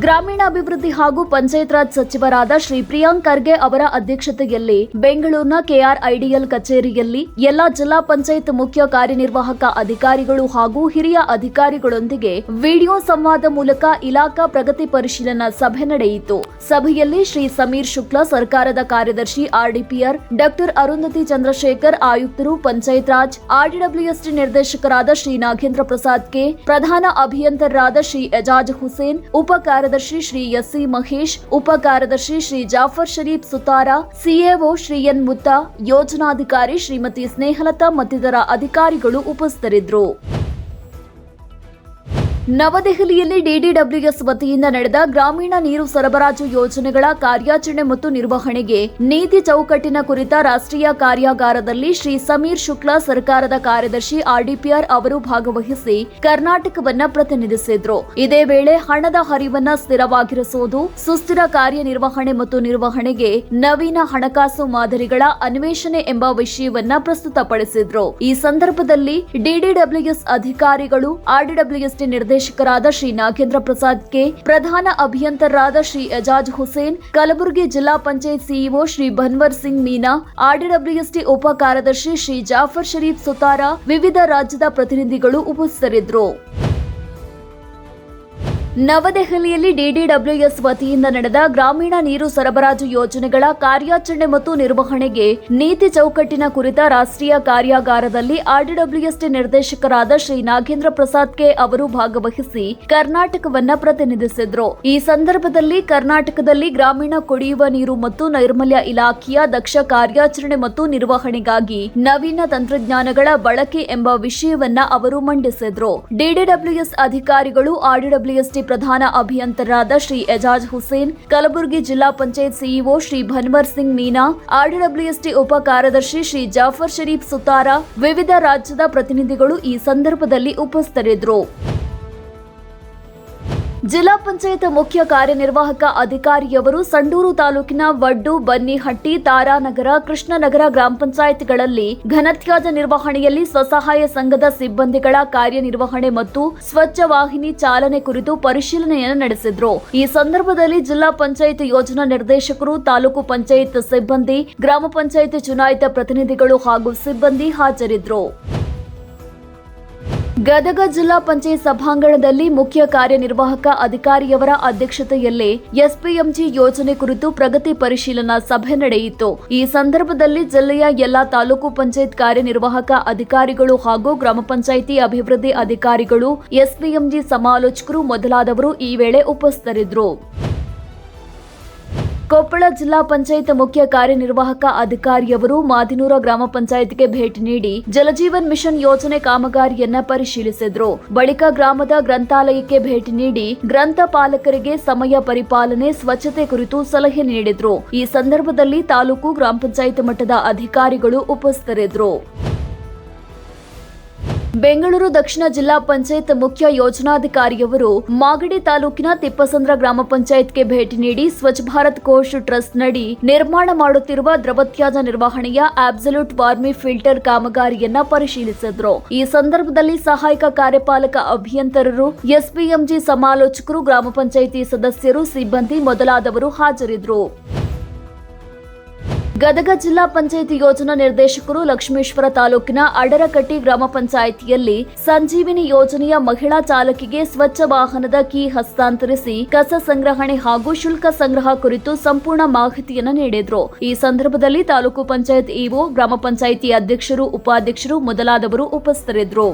ಗ್ರಾಮೀಣಾಭಿವೃದ್ಧಿ ಹಾಗೂ ಪಂಚಾಯತ್ ರಾಜ್ ಸಚಿವರಾದ ಶ್ರೀ ಪ್ರಿಯಾಂಕ್ ಖರ್ಗೆ ಅವರ ಅಧ್ಯಕ್ಷತೆಯಲ್ಲಿ ಬೆಂಗಳೂರಿನ ಕೆಆರ್ಐಡಿಎಲ್ ಕಚೇರಿಯಲ್ಲಿ ಎಲ್ಲಾ ಜಿಲ್ಲಾ ಪಂಚಾಯತ್ ಮುಖ್ಯ ಕಾರ್ಯನಿರ್ವಾಹಕ ಅಧಿಕಾರಿಗಳು ಹಾಗೂ ಹಿರಿಯ ಅಧಿಕಾರಿಗಳೊಂದಿಗೆ ವಿಡಿಯೋ ಸಂವಾದ ಮೂಲಕ ಇಲಾಖಾ ಪ್ರಗತಿ ಪರಿಶೀಲನಾ ಸಭೆ ನಡೆಯಿತು. ಸಭೆಯಲ್ಲಿ ಶ್ರೀ ಸಮೀರ್ ಶುಕ್ಲಾ, ಸರ್ಕಾರದ ಕಾರ್ಯದರ್ಶಿ ಆರ್ಡಿಪಿಆರ್, ಡಾಕ್ಟರ್ ಅರುಂಧತಿ ಚಂದ್ರಶೇಖರ್, ಆಯುಕ್ತರು ಪಂಚಾಯತ್ ರಾಜ್ ಆರ್ಡಿಡಬ್ಲ್ಯೂಎಸ್ಟಿ ನಿರ್ದೇಶಕರಾದ ಶ್ರೀ ನಾಗೇಂದ್ರ ಪ್ರಸಾದ್ ಕೆ, ಪ್ರಧಾನ ಅಭಿಯಂತರರಾದ ಶ್ರೀ ಎಜಾಜ್ ಹುಸೇನ್, ಉಪ ಕಾರ್ಯದರ್ಶಿ ಶ್ರೀ ಎಸ್ಸಿ ಮಹೇಶ್, ಉಪ ಕಾರ್ಯದರ್ಶಿ ಶ್ರೀ ಜಾಫರ್ ಶರೀಫ್ ಸುತಾರ, ಸಿಎಒ ಶ್ರೀ ಎನ್ ಮುತ್ತಾ, ಯೋಜನಾಧಿಕಾರಿ ಶ್ರೀಮತಿ ಸ್ನೇಹಲತಾ ಮತ್ತಿತರ ಅಧಿಕಾರಿಗಳು ಉಪಸ್ಥಿತರಿದ್ದರು. ನವದೆಹಲಿಯಲ್ಲಿ ಡಿಡಿಡಬ್ಲ್ಯೂಎಸ್ ವತಿಯಿಂದ ನಡೆದ ಗ್ರಾಮೀಣ ನೀರು ಸರಬರಾಜು ಯೋಜನೆಗಳ ಕಾರ್ಯಾಚರಣೆ ಮತ್ತು ನಿರ್ವಹಣೆಗೆ ನೀತಿ ಚೌಕಟ್ಟಿನ ಕುರಿತ ರಾಷ್ಟ್ರೀಯ ಕಾರ್ಯಾಗಾರದಲ್ಲಿ ಶ್ರೀ ಸಮೀರ್ ಶುಕ್ಲಾ ಸರ್ಕಾರದ ಕಾರ್ಯದರ್ಶಿ ಆರ್ಡಿಪಿಆರ್ ಅವರು ಭಾಗವಹಿಸಿ ಕರ್ನಾಟಕವನ್ನ ಪ್ರತಿನಿಧಿಸಿದ್ರು. ಇದೇ ವೇಳೆ ಹಣದ ಹರಿವನ್ನ ಸ್ಥಿರವಾಗಿರಿಸುವುದು, ಸುಸ್ಥಿರ ಕಾರ್ಯನಿರ್ವಹಣೆ ಮತ್ತು ನಿರ್ವಹಣೆಗೆ ನವೀನ ಹಣಕಾಸು ಮಾದರಿಗಳ ಅನ್ವೇಷಣೆ ಎಂಬ ವಿಷಯವನ್ನ ಪ್ರಸ್ತುತಪಡಿಸಿದ್ರು. ಈ ಸಂದರ್ಭದಲ್ಲಿ ಡಿಡಿಡಬ್ಲ್ಯೂಎಸ್ ಅಧಿಕಾರಿಗಳು ಆರ್ಡಿಡಬ್ಲ್ಯೂಎಸ್ಟಿ ನಿರ್ದೇಶಕರಾದ ಶ್ರೀ ನಾಗೇಂದ್ರ ಪ್ರಸಾದ್ ಕೆ, ಪ್ರಧಾನ ಅಭಿಯಂತರರಾದ ಶ್ರೀ ಎಜಾಜ್ ಹುಸೇನ್, ಕಲಬುರಗಿ ಜಿಲ್ಲಾ ಪಂಚಾಯತ್ ಸಿಇಒ ಶ್ರೀ ಭನ್ವರ್ ಸಿಂಗ್ ಮೀನಾ ಆರ್ಡಿಡಬ್ಲ್ಯೂಎಸ್ಟಿ ಉಪ ಕಾರ್ಯದರ್ಶಿ ಶ್ರೀ ಜಾಫರ್ ಶರೀಫ್ ಸುತಾರ, ವಿವಿಧ ರಾಜ್ಯದ ಪ್ರತಿನಿಧಿಗಳು ಉಪಸ್ಥಿತರಿದ್ದರು. ನವದೆಹಲಿಯಲ್ಲಿ ಡಿಡಿಡಬ್ಲ್ಯೂಎಸ್ ವತಿಯಿಂದ ನಡೆದ ಗ್ರಾಮೀಣ ನೀರು ಸರಬರಾಜು ಯೋಜನೆಗಳ ಕಾರ್ಯಾಚರಣೆ ಮತ್ತು ನಿರ್ವಹಣೆಗೆ ನೀತಿ ಚೌಕಟ್ಟಿನ ಕುರಿತ ರಾಷ್ಟ್ರೀಯ ಕಾರ್ಯಾಗಾರದಲ್ಲಿ ಆರ್ಡಿಡಬ್ಲ್ಯೂಎಸ್ಟಿ ನಿರ್ದೇಶಕರಾದ ಶ್ರೀ ನಾಗೇಂದ್ರ ಪ್ರಸಾದ್ ಕೆ ಅವರು ಭಾಗವಹಿಸಿ ಕರ್ನಾಟಕವನ್ನ ಪ್ರತಿನಿಧಿಸಿದ್ರು. ಈ ಸಂದರ್ಭದಲ್ಲಿ ಕರ್ನಾಟಕದಲ್ಲಿ ಗ್ರಾಮೀಣ ಕುಡಿಯುವ ನೀರು ಮತ್ತು ನೈರ್ಮಲ್ಯ ಇಲಾಖೆಯ ದಕ್ಷ ಕಾರ್ಯಾಚರಣೆ ಮತ್ತು ನಿರ್ವಹಣೆಗಾಗಿ ನವೀನ ತಂತ್ರಜ್ಞಾನಗಳ ಬಳಕೆ ಎಂಬ ವಿಷಯವನ್ನ ಅವರು ಮಂಡಿಸಿದ್ರು. ಡಿಡಿಡಬ್ಲ್ಯೂಎಸ್ ಅಧಿಕಾರಿಗಳು ಆರ್ಡಿಡಬ್ಲ್ಯೂಎಸ್ಟಿ ಪ್ರಧಾನ ಅಭಿಯಂತರರಾದ ಶ್ರೀ ಎಜಾಜ್ ಹುಸೇನ್, ಕಲಬುರಗಿ ಜಿಲ್ಲಾ ಪಂಚಾಯತ್ ಸಿಇಒ ಶ್ರೀ ಭನ್ವರ್ ಸಿಂಗ್ ಮೀನಾ ಆರ್ಡಿಡಬ್ಲ್ಯೂಎಸ್ಟಿ ಉಪ ಕಾರ್ಯದರ್ಶಿ ಶ್ರೀ ಜಾಫರ್ ಶರೀಫ್ ಸುತಾರ, ವಿವಿಧ ರಾಜ್ಯದ ಪ್ರತಿನಿಧಿಗಳು ಈ ಸಂದರ್ಭದಲ್ಲಿ ಉಪಸ್ಥಿತರಿದ್ದರು. ಜಿಲ್ಲಾ ಪಂಚಾಯತ್ ಮುಖ್ಯ ಕಾರ್ಯನಿರ್ವಾಹಕ ಅಧಿಕಾರಿಯವರು ಸಂಡೂರು ತಾಲೂಕಿನ ವಡ್ಡು, ಬನ್ನಿಹಟ್ಟಿ, ತಾರಾನಗರ, ಕೃಷ್ಣನಗರ ಗ್ರಾಮ ಪಂಚಾಯತ್ಗಳಲ್ಲಿ ಘನತ್ಯಾಜ್ಯ ನಿರ್ವಹಣೆಯಲ್ಲಿ ಸ್ವಸಹಾಯ ಸಂಘದ ಸಿಬ್ಬಂದಿಗಳ ಕಾರ್ಯನಿರ್ವಹಣೆ ಮತ್ತು ಸ್ವಚ್ಛ ವಾಹಿನಿ ಚಾಲನೆ ಕುರಿತು ಪರಿಶೀಲನೆಯನ್ನು ನಡೆಸಿದ್ರು. ಈ ಸಂದರ್ಭದಲ್ಲಿ ಜಿಲ್ಲಾ ಪಂಚಾಯತ್ ಯೋಜನಾ ನಿರ್ದೇಶಕರು, ತಾಲೂಕು ಪಂಚಾಯತ್ ಸಿಬ್ಬಂದಿ, ಗ್ರಾಮ ಪಂಚಾಯತ್ ಚುನಾಯಿತ ಪ್ರತಿನಿಧಿಗಳು ಹಾಗೂ ಸಿಬ್ಬಂದಿ ಹಾಜರಿದ್ದರು ಗದಗ ಜಿಲ್ಲಾ ಪಂಚಾಯತ್ ಸಭಾಂಗಣದಲ್ಲಿ ಮುಖ್ಯ ಕಾರ್ಯನಿರ್ವಾಹಕ ಅಧಿಕಾರಿಯವರ ಅಧ್ಯಕ್ಷತೆಯಲ್ಲಿ ಎಸ್ಪಿಎಂಜಿ ಯೋಜನೆ ಕುರಿತು ಪ್ರಗತಿ ಪರಿಶೀಲನಾ ಸಭೆ ನಡೆಯಿತು. ಈ ಸಂದರ್ಭದಲ್ಲಿ ಜಿಲ್ಲೆಯ ಎಲ್ಲಾ ತಾಲೂಕು ಪಂಚಾಯತ್ ಕಾರ್ಯನಿರ್ವಾಹಕ ಅಧಿಕಾರಿಗಳು ಹಾಗೂ ಗ್ರಾಮ ಪಂಚಾಯಿತಿ ಅಭಿವೃದ್ಧಿ ಅಧಿಕಾರಿಗಳು, ಎಸ್ಪಿಎಂಜಿ ಸಮಾಲೋಚಕರು ಮೊದಲಾದವರು ಈ ವೇಳೆ ಉಪಸ್ಥಿತರಿದ್ದರು. ಕೊಪ್ಪಳ ಜಿಲ್ಲಾ ಪಂಚಾಯತ್ ಮುಖ್ಯ ಕಾರ್ಯನಿರ್ವಾಹಕ ಅಧಿಕಾರಿಯವರು ಮಾದಿನೂರ ಗ್ರಾಮ ಪಂಚಾಯತ್ಗೆ ಭೇಟಿ ನೀಡಿ ಜಲಜೀವನ್ ಮಿಷನ್ ಯೋಜನೆ ಕಾಮಗಾರಿಯನ್ನ ಪರಿಶೀಲಿಸಿದ್ರು. ಬಳಿಕ ಗ್ರಾಮದ ಗ್ರಂಥಾಲಯಕ್ಕೆ ಭೇಟಿ ನೀಡಿ ಗ್ರಂಥ ಪಾಲಕರಿಗೆ ಸಮಯ ಪರಿಪಾಲನೆ, ಸ್ವಚ್ಛತೆ ಕುರಿತು ಸಲಹೆ ನೀಡಿದ್ರು. ಈ ಸಂದರ್ಭದಲ್ಲಿ ತಾಲೂಕು ಗ್ರಾಮ ಪಂಚಾಯತ್ ಮಟ್ಟದ ಅಧಿಕಾರಿಗಳು ಉಪಸ್ಥಿತರಿದ್ದರು ಬೆಂಗಳೂರು ದಕ್ಷಿಣ ಜಿಲ್ಲಾ ಪಂಚಾಯತ್ ಮುಖ್ಯ ಯೋಜನಾಧಿಕಾರಿಯವರು ಮಾಗಡಿ ತಾಲೂಕಿನ ತಿಪ್ಪಸಂದ್ರ ಗ್ರಾಮ ಪಂಚಾಯತ್ಗೆ ಭೇಟಿ ನೀಡಿ ಸ್ವಚ್ಛ ಭಾರತ್ ಕೋಶ್ ಟ್ರಸ್ಟ್ ನಡಿ ನಿರ್ಮಾಣ ಮಾಡುತ್ತಿರುವ ದ್ರವತ್ಯಾಜ ನಿರ್ವಹಣೆಯ ಆಬ್ಸಲ್ಯೂಟ್ ವಾರ್ಮಿ ಫಿಲ್ಟರ್ ಕಾಮಗಾರಿಯನ್ನ ಪರಿಶೀಲಿಸಿದ್ರು. ಈ ಸಂದರ್ಭದಲ್ಲಿ ಸಹಾಯಕ ಕಾರ್ಯಪಾಲಕ ಅಭಿಯಂತರರು, ಎಸ್ಪಿಎಂಜಿ ಸಮಾಲೋಚಕರು, ಗ್ರಾಮ ಪಂಚಾಯಿತಿ ಸದಸ್ಯರು, ಸಿಬ್ಬಂದಿ ಮೊದಲಾದವರು ಹಾಜರಿದ್ದರು ಗದಗ ಜಿಲ್ಲಾ ಪಂಚಾಯಿತಿ ಯೋಜನಾ ನಿರ್ದೇಶಕರು ಲಕ್ಷ್ಮೇಶ್ವರ ತಾಲೂಕಿನ ಅಡರಕಟ್ಟಿ ಗ್ರಾಮ ಪಂಚಾಯಿತಿಯಲ್ಲಿ ಸಂಜೀವಿನಿ ಯೋಜನೆಯ ಮಹಿಳಾ ಚಾಲಕಿಗೆ ಸ್ವಚ್ಛ ವಾಹನದ ಕೀ ಹಸ್ತಾಂತರಿಸಿ ಕಸ ಸಂಗ್ರಹಣೆ ಹಾಗೂ ಶುಲ್ಕ ಸಂಗ್ರಹ ಕುರಿತು ಸಂಪೂರ್ಣ ಮಾಹಿತಿಯನ್ನು ನೀಡಿದ್ರು. ಈ ಸಂದರ್ಭದಲ್ಲಿ ತಾಲೂಕು ಪಂಚಾಯತ್ ಇಒ, ಗ್ರಾಮ ಪಂಚಾಯಿತಿ ಅಧ್ಯಕ್ಷರು, ಉಪಾಧ್ಯಕ್ಷರು ಮೊದಲಾದವರು ಉಪಸ್ಥಿತರಿದ್ದರು.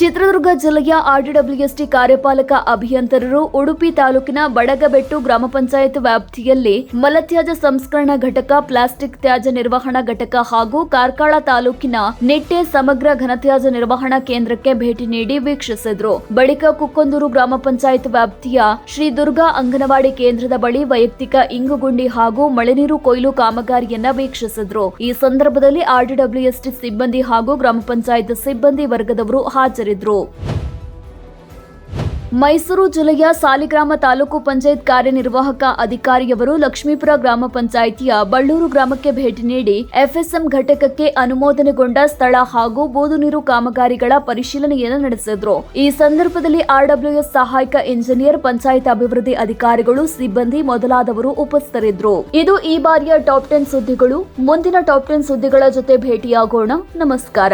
ಚಿತ್ರದುರ್ಗ ಜಿಲ್ಲೆಯ ಆರ್ಡಿಡಬ್ಲ್ಯೂಎಸ್ಟಿ ಕಾರ್ಯಪಾಲಕ ಅಭಿಯಂತರರು ಉಡುಪಿ ತಾಲೂಕಿನ ಬಡಗಬೆಟ್ಟು ಗ್ರಾಮ ಪಂಚಾಯತ್ ವ್ಯಾಪ್ತಿಯಲ್ಲಿ ಮಲತ್ಯಾಜ ಸಂಸ್ಕರಣಾ ಘಟಕ, ಪ್ಲಾಸ್ಟಿಕ್ ತ್ಯಾಜ್ಯ ನಿರ್ವಹಣಾ ಘಟಕ ಹಾಗೂ ಕಾರ್ಕಳ ತಾಲೂಕಿನ ನಿಟ್ಟೆ ಸಮಗ್ರ ಘನತ್ಯಾಜ್ಯ ನಿರ್ವಹಣಾ ಕೇಂದ್ರಕ್ಕೆ ಭೇಟಿ ನೀಡಿ ವೀಕ್ಷಿಸಿದರು. ಬಳಿಕ ಕುಕ್ಕಂದೂರು ಗ್ರಾಮ ಪಂಚಾಯತ್ ವ್ಯಾಪ್ತಿಯ ಶ್ರೀ ದುರ್ಗಾ ಅಂಗನವಾಡಿ ಕೇಂದ್ರದ ಬಳಿ ವೈಯಕ್ತಿಕ ಇಂಗುಗುಂಡಿ ಹಾಗೂ ಮಳೆನೀರು ಕೊಯ್ಲು ಕಾಮಗಾರಿಯನ್ನ ವೀಕ್ಷಿಸಿದರು. ಈ ಸಂದರ್ಭದಲ್ಲಿ ಆರ್ಡಿಡಬ್ಲ್ಯೂಎಸ್ಟಿ ಸಿಬ್ಬಂದಿ ಹಾಗೂ ಗ್ರಾಮ ಪಂಚಾಯತ್ ಸಿಬ್ಬಂದಿ ವರ್ಗದವರು ಹಾಜರಿದ್ದರು. ಮೈಸೂರು ಜಿಲ್ಲೆಯ ಸಾಲಿಗ್ರಾಮ ತಾಲೂಕು ಪಂಚಾಯತ್ ಕಾರ್ಯನಿರ್ವಾಹಕ ಅಧಿಕಾರಿಯವರು ಲಕ್ಷ್ಮೀಪುರ ಗ್ರಾಮ ಪಂಚಾಯಿತಿಯ ಬಳ್ಳೂರು ಗ್ರಾಮಕ್ಕೆ ಭೇಟಿ ನೀಡಿ ಎಫ್ಎಸ್ಎಂ ಘಟಕಕ್ಕೆ ಅನುಮೋದನೆಗೊಂಡ ಸ್ಥಳ ಹಾಗೂ ಬೂದು ನೀರು ಕಾಮಗಾರಿಗಳ ಪರಿಶೀಲನೆಯನ್ನು ನಡೆಸಿದ್ರು. ಈ ಸಂದರ್ಭದಲ್ಲಿ ಆರ್ಡಬ್ಲ್ಯೂಎಸ್ ಸಹಾಯಕ ಇಂಜಿನಿಯರ್ ಪಂಚಾಯತ್ ಅಭಿವೃದ್ಧಿ ಅಧಿಕಾರಿಗಳು, ಸಿಬ್ಬಂದಿ ಮೊದಲಾದವರು ಉಪಸ್ಥಿತರಿದ್ದರು ಇದು ಈ ಬಾರಿಯ ಟಾಪ್ ಟೆನ್ ಸುದ್ದಿಗಳು. ಮುಂದಿನ ಟಾಪ್ ಟೆನ್ ಸುದ್ದಿಗಳ ಜೊತೆ ಭೇಟಿಯಾಗೋಣ. ನಮಸ್ಕಾರ.